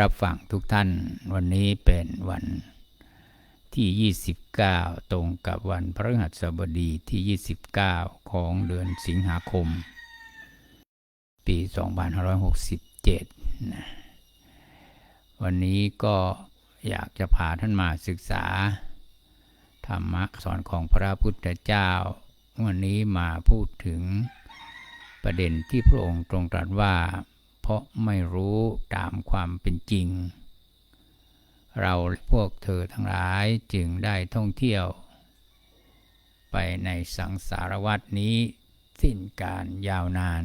รับฟังทุกท่านวันนี้เป็นวันที่ 29 ตรงกับวันพฤหัสบดีที่ 29 ของเดือนสิงหาคม ปี 2567นะวันนี้ก็อยากจะพาท่านมาศึกษา ธรรมะสอนของพระพุทธเจ้า วันนี้มาพูดถึงประเด็นที่พระองค์ตรงตรัสว่า เพราะไม่รู้ตามความเป็นจริง เราพวกเธอทั้งหลายจึงได้ท่องเที่ยว ไปในสังสารวัตนี้สิ้นการยาวนาน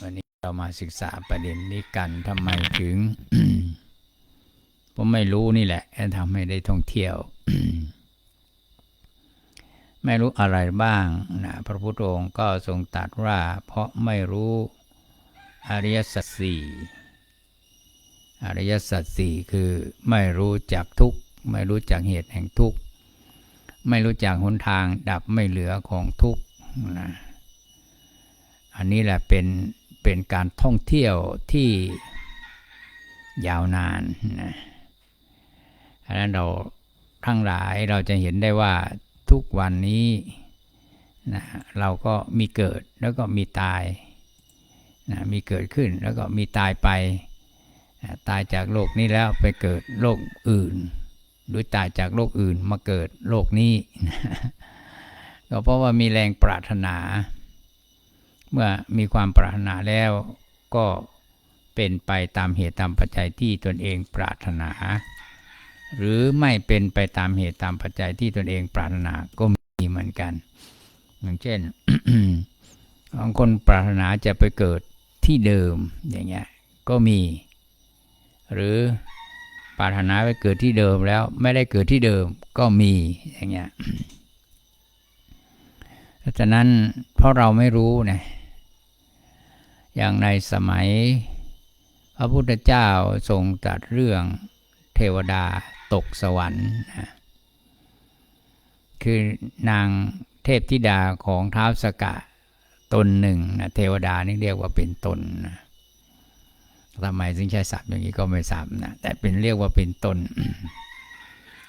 วันนี้เรามาศึกษาประเด็นนี้กันทำไมถึงผมไม่รู้นี่แหละทำให้ได้ท่องเที่ยว ไม่รู้อะไรบ้างนะพระพุทธองค์ก็ทรงตรัสว่าเพราะไม่รู้ อริยสัจสี่อริยสัจสี่คือไม่รู้จักทุกข์ไม่รู้จักเหตุแห่งทุกข์ไม่รู้จักหนทางดับไม่เหลือของทุกข์นะอันนี้แหละเป็นเป็นการท่องเที่ยวที่ยาวนานนะอันนั้นเราทั้งหลายเราจะเห็นได้ว่าทุกวันนี้นะเราก็มีเกิดแล้วก็มีตาย นะมีเกิดขึ้นแล้วก็มีตายไปนะตายจากโลกนี้แล้วไปเกิดโลกอื่น หรือตายจากโลกอื่นมาเกิดโลกนี้นะก็เพราะว่ามีแรงปรารถนา เมื่อมีความปรารถนาแล้วก็เป็นไปตามเหตุตามปัจจัยที่ตนเองปรารถนา หรือไม่เป็นไปตามเหตุตามปัจจัยที่ตนเองปรารถนาก็มีเหมือนกัน อย่างเช่นบางคนปรารถนาจะไปเกิด ที่เดิมอย่างเงี้ยก็มี หรือปรารถนาไปเกิดที่เดิมแล้วไม่ได้เกิดที่เดิมก็มีอย่างเงี้ยเพราะฉะนั้นเพราะเราไม่รู้นะอย่างในสมัย พระพุทธเจ้าทรงตรัสเรื่องเทวดาตกสวรรค์นะคือนางเทพธิดาของท้าวสกะ ตนหนึ่งนะเทวดานี่เรียกว่าเป็นตนนะทำไมถึงใช้ศัพท์อย่างนี้ก็ไม่ทราบนะแต่เป็นเรียกว่าเป็นตน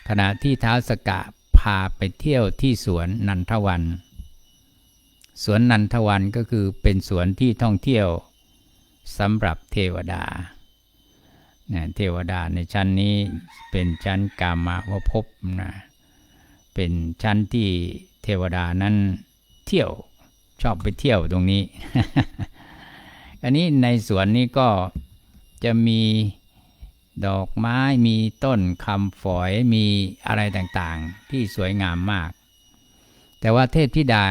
ขณะที่ท้าวสกะพาไปเที่ยวที่สวนนันทวัน สวนนันทวันก็คือเป็นสวนที่ท่องเที่ยวสำหรับเทวดานะเทวดาในชั้นนี้เป็นชั้นกามาวภพนะเป็นชั้นที่เทวดานั้นเที่ยว ชอบไปเที่ยวตรงนี้ อันนี้ในสวนนี้ก็จะมีดอกไม้มีต้นคำฝอยมีอะไรต่างๆ ที่สวยงามมาก แต่ว่าเทพธิดา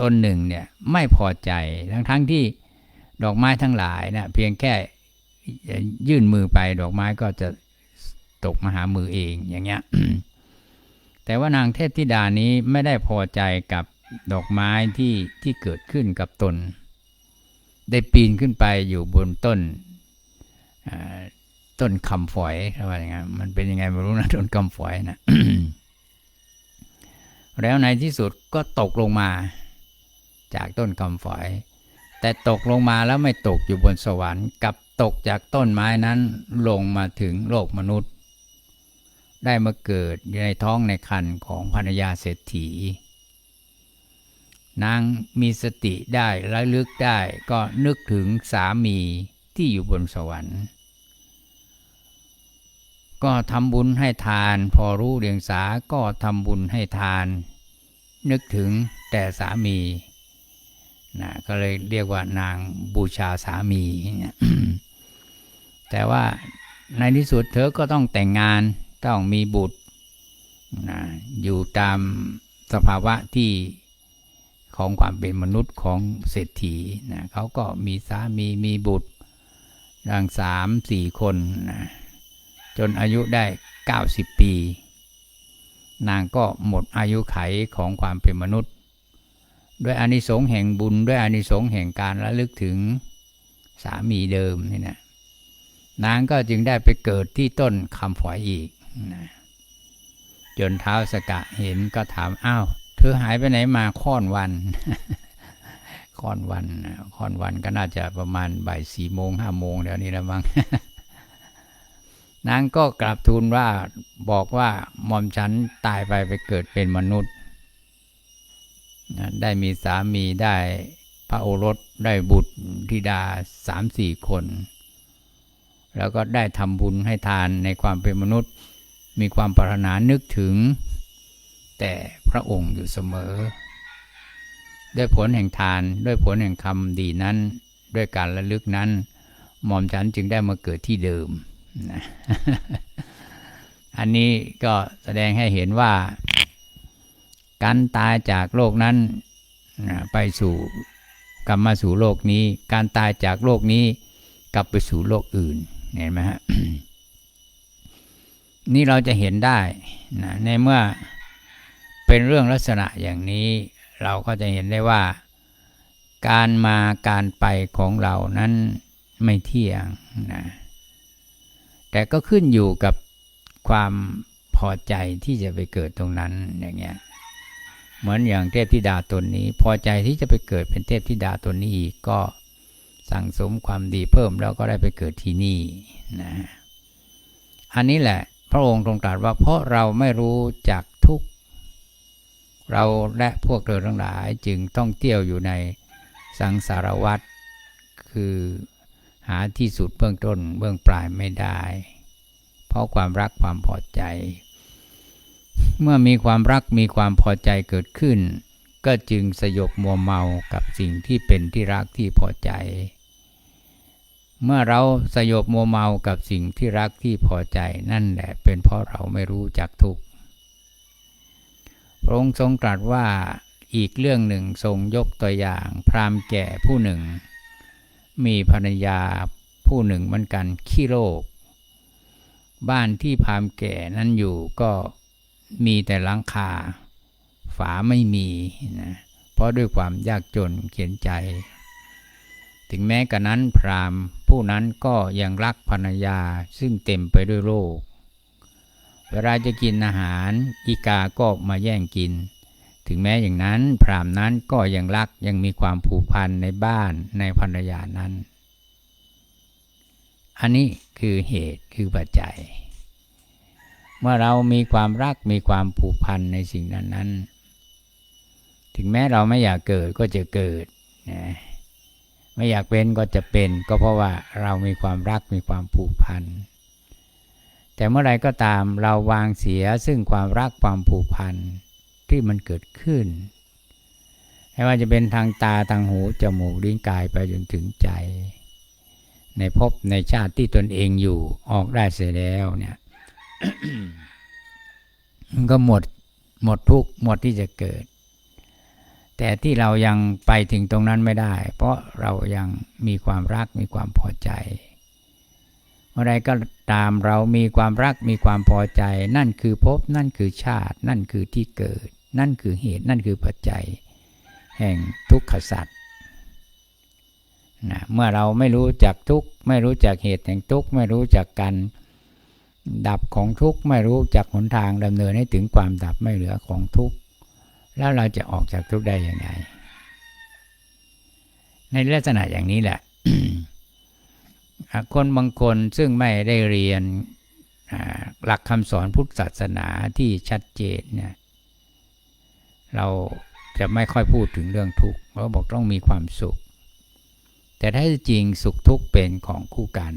ต้นหนึ่งเนี่ยไม่พอใจทั้งๆทที่ดอกไม้ทั้งหลายนะเพียงแค่ยื่นมือไปดอกไม้ก็จะตกมาหามือเองอย่างเงี้ยแต่ว่านางเทพธิดานี้ไม่ได้พอใจกับ ดอกไม้ที่ที่เกิดขึ้นกับตน ได้ปีนขึ้นไปอยู่บนต้นต้นคำฝอยอะไรอย่างเงี้ยมันเป็นยังไงไม่รู้นะต้นคำฝอยนะแล้วในที่สุดก็ตกลงมา จากต้นคำฝอย แต่ตกลงมาแล้วไม่ตกอยู่บนสวรรค์กับตกจากต้นไม้นั้นลงมาถึงโลกมนุษย์ ได้มาเกิดอยู่ในท้องในคันของภรรยาเศรษฐี นางมีสติได้ระลึกได้ก็นึกถึงสามีที่อยู่บนสวรรค์ ก็ทำบุญให้ทาน พอรู้เรียงสาก็ทำบุญให้ทาน นึกถึงแต่สามีนะก็เลยเรียกว่านางบูชาสามีเนี่ยแต่ว่าในที่สุดเธอก็ต้องแต่งงานต้องมีบุตรนะอยู่ตามสภาวะที่ ของความเป็นมนุษย์ของเศรษฐีนะเขาก็มีสามีมีบุตรดังสามสี่คนนะจนอายุได้เก้าสิบปี นางก็หมดอายุไขของความเป็นมนุษย์ ด้วยอานิสงส์แห่งบุญด้วยอานิสงส์แห่งการระลึกถึงสามีเดิมนี่นะนางก็จึงได้ไปเกิดที่ต้นคำฝอยอีกนะจนเท้าสกะเห็นก็ถามอ้าว เธอหายไปไหนมาค่อนวัน ค่อนวัน ค่อนวันก็น่าจะประมาณบ่ายสี่โมงห้าโมงเดี๋ยวนี้แล้วมั้งนางก็กราบทูลว่าบอกว่าหม่อมฉันตายไปไปเกิดเป็นมนุษย์ ได้มีสามีได้พระโอรสได้บุตรธิดาสามสี่คน แล้วก็ได้ทำบุญให้ทานในความเป็นมนุษย์ มีความปรารถนานึกถึง แต่พระองค์อยู่เสมอ ด้วยผลแห่งทานด้วยผลแห่งคำดีนั้น ด้วยการระลึกนั้น หม่อมฉันจึงได้มาเกิดที่เดิมนะอันนี้ก็แสดงให้เห็นว่า การตายจากโลกนั้นไปสู่กลับมาสู่โลกนี้ การตายจากโลกนี้กลับไปสู่โลกอื่นเห็นไหมฮะนี่เราจะเห็นได้นะในเมื่อ เป็นเรื่องลักษณะอย่างนี้ เราก็จะเห็นได้ว่า การมาการไปของเรานั้นไม่เที่ยงนะแต่ก็ขึ้นอยู่กับความพอใจที่จะไปเกิดตรงนั้นอย่างเงี้ยเหมือนอย่างเทพธิดาตนนี้ พอใจที่จะไปเกิดเป็นเทพธิดาตนนี้อีกก็สั่งสมความดีเพิ่มแล้วก็ได้ไปเกิดที่นี่นะอันนี้แหละพระองค์ทรงตรัสว่าเพราะเราไม่รู้จัก เราและพวกเธอทั้งหลายจึงต้องเที่ยวอยู่ในสังสารวัฏคือหาที่สุดเบื้องต้นเบื้องปลายไม่ได้ เพราะความรักความพอใจ เมื่อมีความรักมีความพอใจเกิดขึ้น ก็จึงสยบมัวเมากับสิ่งที่เป็นที่รักที่พอใจ เมื่อเราสยบมัวเมากับสิ่งที่รักที่พอใจนั่นแหละเป็นเพราะเราไม่รู้จักทุกข์ พระองค์ทรงตรัสว่าอีกเรื่องหนึ่งทรงยกตัวอย่างพราหมณ์แก่ผู้หนึ่ง มีภรรยาผู้หนึ่งเหมือนกันขี้โรค บ้านที่พราหมณ์แก่นั้นอยู่ก็มีแต่หลังคา ฝาไม่มีนะเพราะด้วยความยากจนเขียนใจ ถึงแม้กระนั้นพราหมณ์ผู้นั้นก็ยังรักภรรยาซึ่งเต็มไปด้วยโรค เวลาจะกินอาหารอีกาก็มาแย่งกิน ถึงแม้อย่างนั้นพรามนั้นก็ยังรักยังมีความผูกพันในบ้านในภรรยานั้น อันนี้คือเหตุคือปัจจัย เมื่อเรามีความรักมีความผูกพันในสิ่งนั้นนั้น ถึงแม้เราไม่อยากเกิดก็จะเกิดนะไม่อยากเป็นก็จะเป็น ก็เพราะว่าเรามีความรักมีความผูกพัน แต่เมื่อไรก็ตามเราวางเสียซึ่งความรักความผูกพันที่มันเกิดขึ้น ไม่ว่าจะเป็นทางตาทางหูจมูกลิ้นกายไปจนถึงใจ ในภพในชาติที่ตนเองอยู่ออกได้เสียแล้วเนี่ยมันก็หมดหมดทุกหมดที่จะเกิด แต่ที่เรายังไปถึงตรงนั้นไม่ได้ เพราะเรายังมีความรักมีความพอใจ เมื่อไรก็ตามเรามีความรักมีความพอใจ นั่นคือภพนั่นคือชาติ นั่นคือที่เกิด นั่นคือเหตุนั่นคือปัจจัย แห่งทุกขสัตว์นะเมื่อเราไม่รู้จักทุกข์ไม่รู้จักเหตุแห่งทุกข์ไม่รู้จักการดับของทุกข์ไม่รู้จักหนทางดำเนินให้ถึงความดับไม่เหลือของทุกข์แล้วเราจะออกจากทุกข์ได้ยังไงในลักษณะอย่างนี้แหละ คนบางคนซึ่งไม่ได้เรียนหลักคำสอนพุทธศาสนาที่ชัดเจนเนี่ยเราจะไม่ค่อยพูดถึงเรื่องทุกข์เราบอกต้องมีความสุข แต่ถ้าจริงสุขทุกข์เป็นของคู่กัน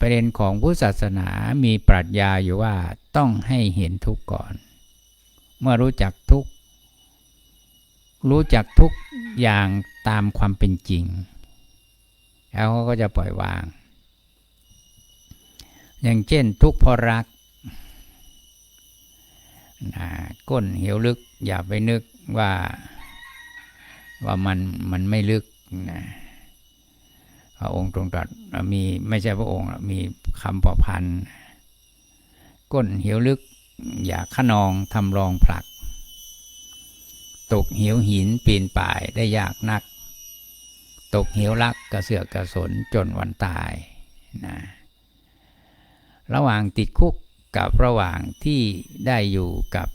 ประเด็นของพุทธศาสนามีปรัชญาอยู่ว่าต้องให้เห็นทุกข์ก่อน เมื่อรู้จักทุกข์รู้จักทุกอย่างตามความเป็นจริง แล้วเขาก็จะปล่อยวาง อย่างเช่นทุกข์เพราะรักนะก้นเหวลึก อย่าไปนึกว่าว่ามันมันไม่ลึกนะพระองค์ตรงตรัสมีไม่ใช่พระองค์มีคำประพันธ์ก้นเหวลึก อย่าขนองทำรองผลัก ตกเหวหินปีนป่ายได้ยากนัก ตกเหวลักกระเสือกกระสนจนวันตายนะระหว่างติดคุกกับระหว่างที่ได้อยู่กับ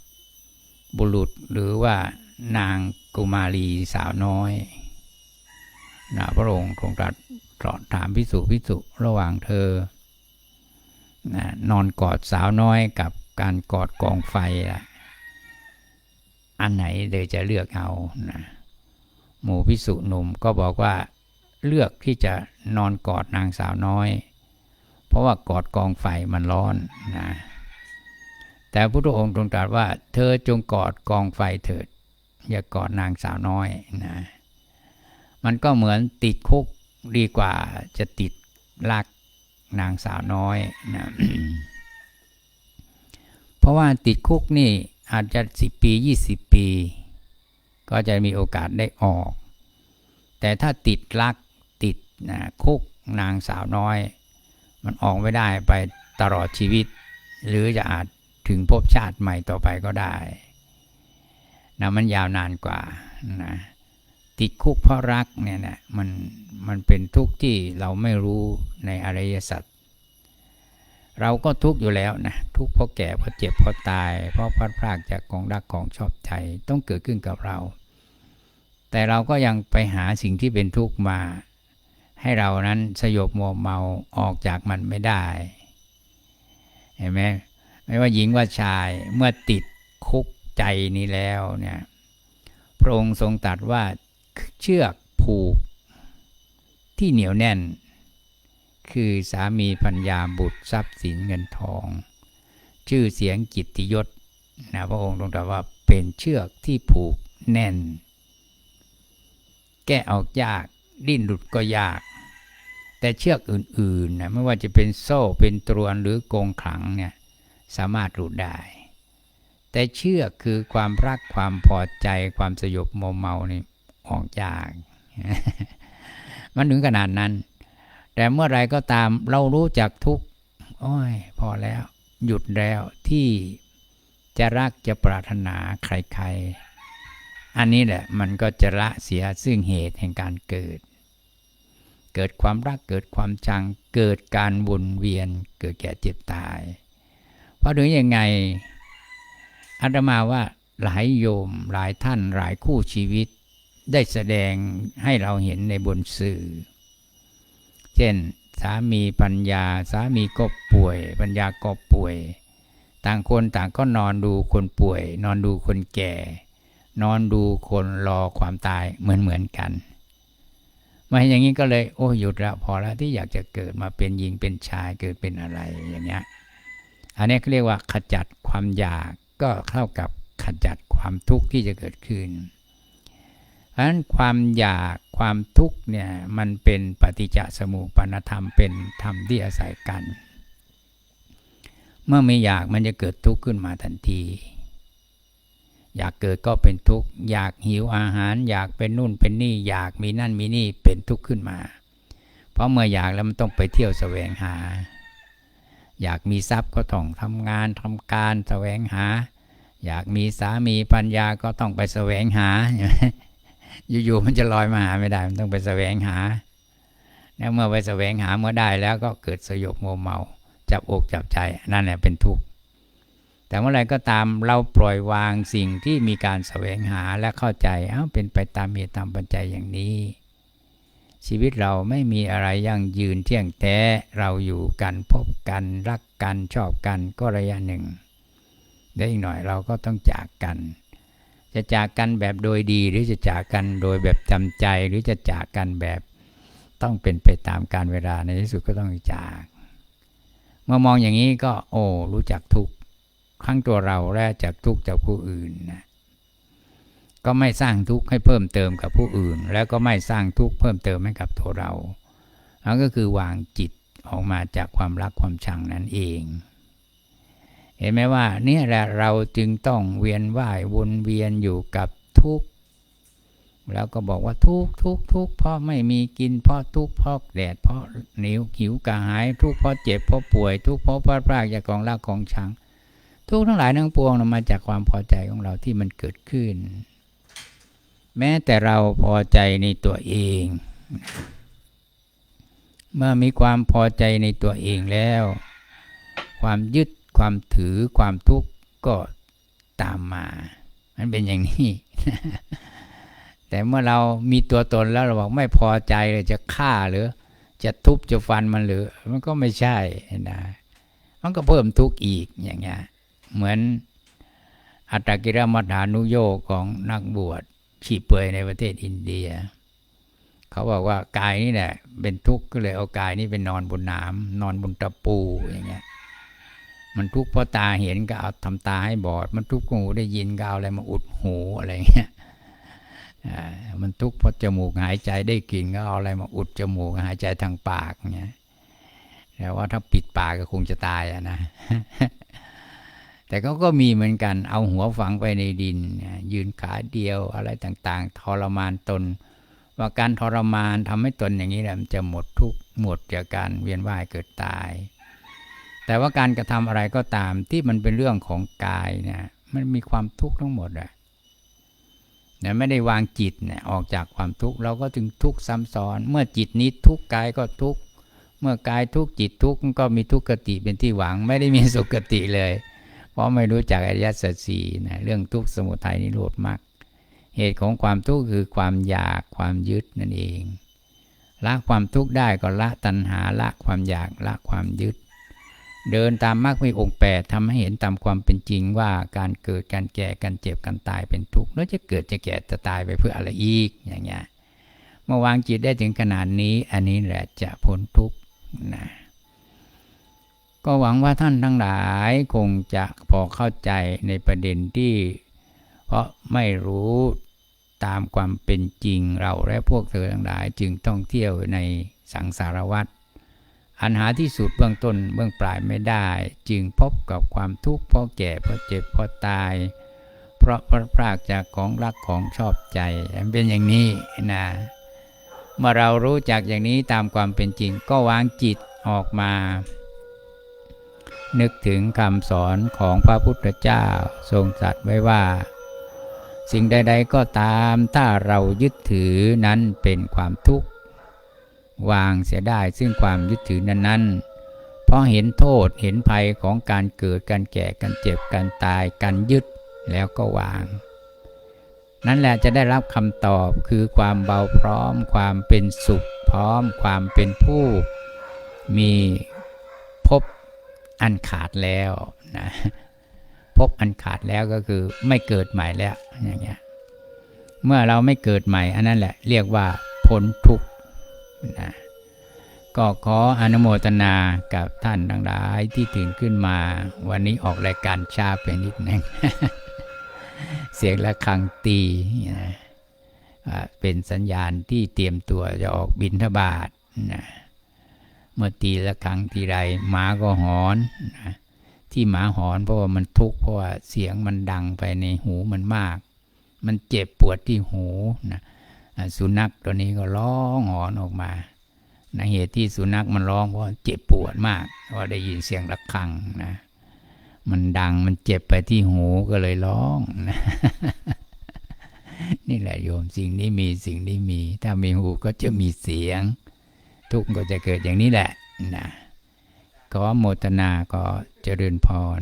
บุรุษหรือว่านางกุมารีสาวน้อยนะพระองค์ทรงตรัสตรัสถามพิสุพิสุระหว่างเธอนะนอนกอดสาวน้อยกับการกอดกองไฟอะอันไหนเธอจะเลือกเอานะ หมู่พิสุหนุ่มก็บอกว่าเลือกที่จะนอนกอดนางสาวน้อย เพราะว่ากอดกองไฟมันร้อนนะแต่พระพุทธองค์ทรงตรัสว่า เธอจงกอดกองไฟเถิด อย่ากอดนางสาวน้อยนะมันก็เหมือนติดคุกดีกว่าจะติดลักนางสาวน้อยนะเพราะว่าติดคุกนี่อาจจะสิบปียี่สิบปี ก็จะมีโอกาสได้ออก แต่ถ้าติดลักติดนะคุกนางสาวน้อย มันออกไม่ได้ไปตลอดชีวิต หรือจะอาจถึงภพชาติใหม่ต่อไปก็ได้นะมันยาวนานกว่านะติดคุกเพราะรักเนี่ยนะมันมันเป็นทุกข์ที่เราไม่รู้ในอริยสัจเราก็ทุกข์อยู่แล้วนะทุกข์เพราะแก่เพราะเจ็บเพราะตาย เพราะพลัดพรากจากของรักของชอบใจต้องเกิดขึ้นกับเรา แต่เราก็ยังไปหาสิ่งที่เป็นทุกข์มา ให้เรานั้นสยบมัวเมาออกจากมันไม่ได้ เห็นไหมไม่ว่าหญิงว่าชายเมื่อติดคุกใจนี้แล้วเนี่ยพระองค์ทรงตรัสว่าเชือกผูกที่เหนียวแน่น คือสามีพัญญาบุตรทรัพย์สินเงินทอง ชื่อเสียงกิตติยศนะพระองค์ทรงตรัสว่าเป็นเชือกที่ผูกแน่น แก้ออกยาก ดิ้นหลุดก็ยาก แต่เชือกอื่นๆนะไม่ว่าจะเป็นโซ่เป็นตรวนหรือกงขังเนี่ยสามารถหลุดได้ แต่เชือกคือความรักความพอใจความสยบโมเมานี่ออกยากมันถึงขนาดนั้น แต่เมื่อไรก็ตามเรารู้จักทุกโอ้ย พอแล้ว หยุดแล้วที่จะรักจะปรารถนาใครๆ อันนี้แหละมันก็จะละเสียซึ่งเหตุแห่งการเกิด เกิดความรักเกิดความชัง เกิดการวนเวียน เกิดแก่เจ็บตาย เพราะถึงยังไงอาตมาว่าหลายโยมหลายท่านหลายคู่ชีวิต ได้แสดงให้เราเห็นในบนสื่อ เช่นสามีปัญญาสามีก็ป่วย ปัญญาก็ป่วย ต่างคนต่างก็นอนดูคนป่วย นอนดูคนแก่ นอนดูคนรอความตายเหมือนเหมือนกัน มาเห็นอย่างนี้ก็เลย โอ้หยุดละพอล้วที่อยากจะเกิดมาเป็นหญิงเป็นชายเกิดเป็นอะไรอย่างเงี้ยอันนี้เขาเรียกว่าขจัดความอยากก็เท่ากับขจัดความทุกข์ที่จะเกิดขึ้นเพราะฉะนั้นความอยากความทุกข์เนี่ยมันเป็นปฏิจจสมุปนธรรมเป็นธรรมที่อาศัยกัน เมื่อไม่อยากมันจะเกิดทุกข์ขึ้นมาทันที อยากเกิดก็เป็นทุกข์ อยากหิวอาหาร อยากเป็นนู่นเป็นนี่ อยากมีนั่นมีนี่เป็นทุกข์ขึ้นมา เพราะเมื่ออยากแล้วมันต้องไปเที่ยวแสวงหา อยากมีทรัพย์ก็ต้องทำงานทำการแสวงหา อยากมีสามีปัญญาก็ต้องไปแสวงหา อยู่ๆมันจะลอยมาหาไม่ได้ มันต้องไปแสวงหา แล้วเมื่อไปแสวงหาเมื่อได้แล้วก็เกิดสยบโมเมา จับอกจับใจนั่นแหละเป็นทุกข์ แต่เมื่อไรก็ตามเราปล่อยวางสิ่งที่มีการแสวงหาและเข้าใจเอ้าเป็นไปตามเหตุตามปัจจัยอย่างนี้ ชีวิตเราไม่มีอะไรยั่งยืนเที่ยงแท้เราอยู่กันพบกันรักกันชอบกันก็ระยะหนึ่งเดี๋ยวอีกหน่อยเราก็ต้องจากกัน จะจากกันแบบโดยดีหรือจะจากกันโดยแบบจำใจหรือจะจากกันแบบต้องเป็นไปตามการเวลาในที่สุดก็ต้องจาก เมื่อมองอย่างนี้ก็โอ้รู้จักทุกข ทั้งตัวเราและจากทุกข์จากผู้อื่นนะก็ไม่สร้างทุกข์ให้เพิ่มเติมกับผู้อื่น แล้วก็ไม่สร้างทุกข์เพิ่มเติมให้กับตัวเรานั่นก็คือวางจิตออกมาจากความรักความชังนั่นเอง เห็นไหมว่าเนี่ยแหละเราจึงต้องเวียนว่ายวนเวียนอยู่กับทุกข์แล้วก็บอกว่าทุกข์ทุกข์ทุกข์เพราะไม่มีกินเพราะทุกข์เพราะแดดเพราะหนิวหิวกระหาย ทุกข์เพราะเจ็บเพราะป่วย ทุกข์เพราะพลาดพลาดจากของรักของชัง ทุกข์ทั้งหลายทั้งปวงมาจากความพอใจของเราที่มันเกิดขึ้น แม้แต่เราพอใจในตัวเอง เมื่อมีความพอใจในตัวเองแล้ว ความยึดความถือความทุกข์ก็ตามมา มันเป็นอย่างนี้ แต่เมื่อเรามีตัวตนแล้วเราบอกไม่พอใจเลยจะฆ่าหรือ จะทุบจะฟันมันหรือ มันก็ไม่ใช่นะมันก็เพิ่มทุกข์อีกอย่างเงี้ย เหมือนอัตกิรมัฐานุโยกของนักบวชฉีเปื่อยในประเทศอินเดีย เขาบอกว่ากายนี่แหละเป็นทุกข์ก็เลยเอากายนี่ไปนอนบนน้ำนอนบนตะปูอย่างเงี้ยมันทุกข์เพราะตาเห็นก็เอาทำตาให้บอด มันทุกข์เพราะหูได้ยินก็เอาอะไรมาอุดหูอะไรเงี้ยมันทุกข์เพราะจมูกหายใจได้กลิ่นก็เอาอะไรมาอุดจมูกหายใจทางปากเงี้ยแต่ว่าถ้าปิดปากก็คงจะตายอะนะ แต่เขาก็มีเหมือนกัน เอาหัวฝังไปในดิน ยืนขาเดียวอะไรต่างๆ ทรมานตน ว่าการทรมานทำให้ตนอย่างนี้แหละมันจะหมดทุกหมดจากการเวียนว่ายเกิดตาย แต่ว่าการกระทำอะไรก็ตามที่มันเป็นเรื่องของกายนี่ยมันมีความทุกข์ทั้งหมดอะนี่ยไม่ได้วางจิตนี่ยออกจากความทุกข์เราก็ถึงทุกข์ซ้ำซ้อน เมื่อจิตนี้ทุกข์กายก็ทุกข์เมื่อกายทุกข์จิตทุกข์ก็มีทุกขติเป็นที่หวัง ไม่ได้มีสุขติเลย เพราะไม่รู้จักอริยสัจสี่นะเรื่องทุกข์สมุทัยนิโรธมรรคเหตุของความทุกข์คือความอยากความยึดนั่นเองละความทุกข์ได้ก็ละตัณหาละความอยากละความยึด เดินตามมรรคมีองค์แปดทำให้เห็นตามความเป็นจริงว่าการเกิดการแก่การเจ็บการตายเป็นทุกข์แล้วจะเกิดจะแก่จะตายไปเพื่ออะไรอีกอย่างเงี้ยเมื่อวางจิตได้ถึงขนาดนี้ อันนี้แหละจะพ้นทุกข์นะ ก็หวังว่าท่านทั้งหลายคงจะพอเข้าใจในประเด็นที่ เพราะไม่รู้ตามความเป็นจริงเราและพวกเธอทั้งหลายจึงต้องเที่ยวในสังสารวัฏอันหาที่สุดเบื้องต้นเบื้องปลายไม่ได้ จึงพบกับความทุกข์เพราะแก่เพราะเจ็บเพราะตาย เพราะพลาดพรากจากของรักของชอบใจเป็นอย่างนี้นะเมื่อเรารู้จักอย่างนี้ตามความเป็นจริงก็วางจิตออกมา นึกถึงคำสอนของพระพุทธเจ้าทรงตรัสไว้ว่า สิ่งใด ๆ ก็ตามถ้าเรายึดถือนั้นเป็นความทุกข์ วางเสียได้ซึ่งความยึดถือนั้นๆ เพราะเห็นโทษเห็นภัยของการเกิดการแก่การเจ็บการตายการยึดแล้วก็วาง นั่นแหละจะได้รับคำตอบคือความเบาพร้อมความเป็นสุขพร้อมความเป็นผู้มี อันขาดแล้วนะพบอันขาดแล้วก็คือไม่เกิดใหม่แล้วอย่างเงี้ยเมื่อเราไม่เกิดใหม่ อันนั้นแหละเรียกว่าพ้นทุกข์นะก็ขออนุโมทนากับท่านทั้งหลายที่ตื่นขึ้นมา วันนี้ออกรายการชาไปนิดนึงเสียงะระฆังตีนะเป็นสัญญาณที่เตรียมตัวจะออกบินทบาทนะ เมื่อตีละครังทีไรหมาก็หอนนะที่หมาหอนเพราะว่ามันทุกข์เพราะว่าเสียงมันดังไปในหูมันมาก มันเจ็บปวดที่หูนะสุนัขตัวนี้ก็ร้องหอนออกมานะเหตุที่สุนัขมันร้องเพราะเจ็บปวดมากเพราะได้ยินเสียงระฆังนะมันดังมันเจ็บไปที่หูก็เลยร้องนะนี่แหละโยมสิ่งนี้มีสิ่งนี้มี ถ้ามีหูก็จะมีเสียง ทุกข์ก็จะเกิดอย่างนี้แหละนะขอโมทนาก็เจริญพร